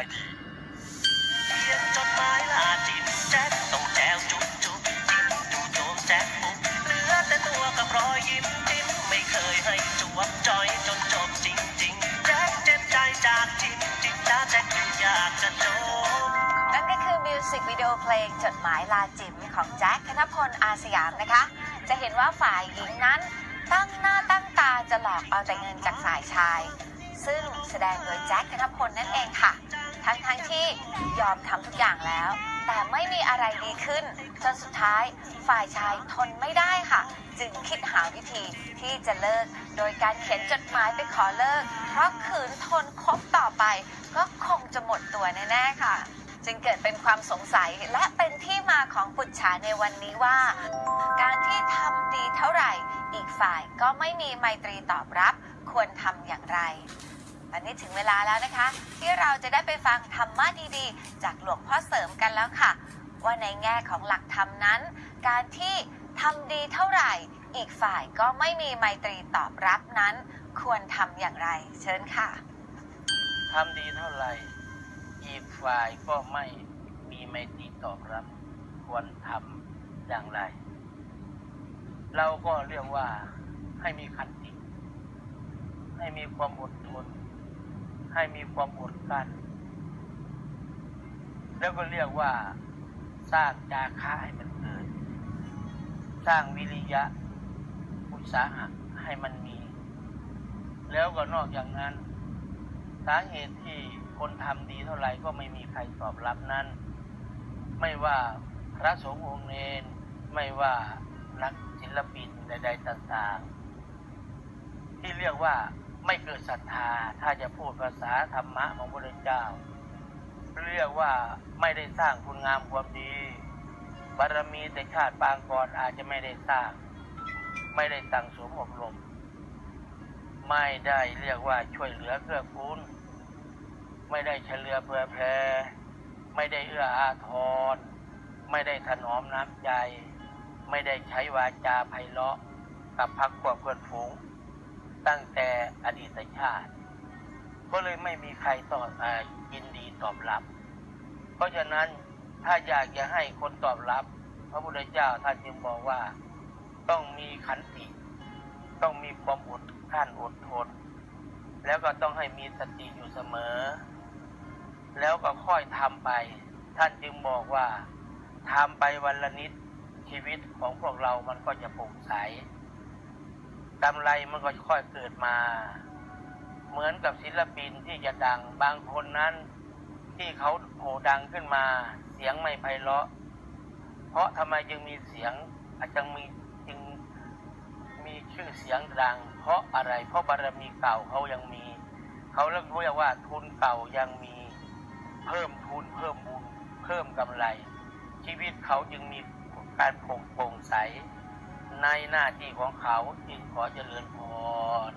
ายดีเขียนจดหมายลาจิบแจ็คต้องแจวจุ๊บจุ๊บจิ้มดูโจมแจ็คปุ๊บเหลือแต่ตัวกับรอยยิ้มจิ้มไม่เคยให้จวบจอยจนจบจริงๆแจ็คเจ็บใจจากจิ้มจิ้มจ้าแจ็คอยู่อยากจะจบนั่นก็คือมิวสิกวิดีโอเพลงจดหมายลาจิ๋มของแจ็คธนพลอาสยามนะคะ จะเห็นว่าฝ่ายหญิงนั้นตั้งหน้าตั้งตาจะหลอกเอาแต่เงินจากฝ่ายชาย ซึ่งแสดงโดยแจ็คธนพลนั่นเองค่ะ ทั้งทั้งๆที่ยอมทำทุกอย่างแล้ว แต่ไม่มีอะไรดีขึ้น จนสุดท้ายฝ่ายชายทนไม่ได้ค่ะ จึงคิดหาวิธีที่จะเลิก โดยการเขียนจดหมายไปขอเลิก เพราะขืนทนคบต่อไป ก็คงจะหมดตัวแน่ๆค่ะ จึงเกิดเป็นความสงสัยและเป็นที่มาของปุจฉาในวันนี้ว่า การที่ทำดีเท่าไหร่ อีกฝ่ายก็ไม่มีไมตรีตอบรับ ควรทำอย่างไร วันนี้ถึงเวลาแล้วนะคะ ที่เราจะได้ไปฟังธรรมะดีๆ จากหลวงพ่อเสริมกันแล้วค่ะ ว่าในแง่ของหลักธรรมนั้น การที่ทำดีเท่าไหร่ อีกฝ่ายก็ไม่มีไมตรีตอบรับนั้น ควรทำอย่างไร เชิญค่ะทำดีเท่าไหร่ อีกฝ่ายก็ไม่มีไมตรีตอบรับ ควรทำอย่างไร เราก็เรียกว่าให้มีขันติให้มีความอดทน ให้มีความอดกลั้นแล้วก็เรียกว่าสร้างจาคะให้มันเกิด สร้างวิริยะ อุตสาหะให้มันมี แล้วก็นอกจากนั้น สาเหตุที่คนทำดีเท่าไหร่ก็ไม่มีใครตอบรับนั้น ไม่ว่าพระสงฆ์องค์เนนไม่ว่านักศิลปินใดๆต่างๆที่เรียกว่า ไม่เกิดศรัทธา ถ้าจะพูดภาษาธรรมะของพระเจ้า เรียกว่าไม่ได้สร้างคุณงามความดี บารมีแต่ชาติปางก่อนอาจจะไม่ได้สร้าง ไม่ได้สั่งสมอบรม ไม่ได้เรียกว่าช่วยเหลือเกื้อกูล ไม่ได้เฉลือเผื่อแผ่ไม่ได้เอื้ออาทร ไม่ได้ถนอมน้ำใจ ไม่ได้ใช้วาจาไพเราะกับพักพวกเพื่อนฝูง ตั้งแต่ ดีตชาติ ก็เลยไม่มีใครตอบยินดีตอบรับ เพราะฉะนั้นถ้าอยากจะให้คนตอบรับ พระพุทธเจ้าท่านจึงบอกว่าต้องมีขันติ ต้องมีความอดกลั้นอดทน แล้วก็ต้องให้มีสติอยู่เสมอ แล้วก็ค่อยทำไป ท่านจึงบอกว่าทำไปวันละนิดชีวิตของพวกเรามันก็จะโปร่งใส กำไรมันก็ค่อยเกิดมา เหมือนกับศิลปินที่จะดังบางคนนั้น ที่เขาโหดังขึ้นมา เสียงไม่ไพเราะ เพราะทำไมจึงมีเสียงอาจจะมีจึงมีชื่อเสียงดัง เพราะอะไร เพราะบารมีเก่าเขายังมี เขาเรียกว่าทุนเก่ายังมีเพิ่มทุนเพิ่มบุญเพิ่มกำไร ชีวิตเขาจึงมีการโปร่งใส ในหน้าที่ของเขาจึงขอเจริญพร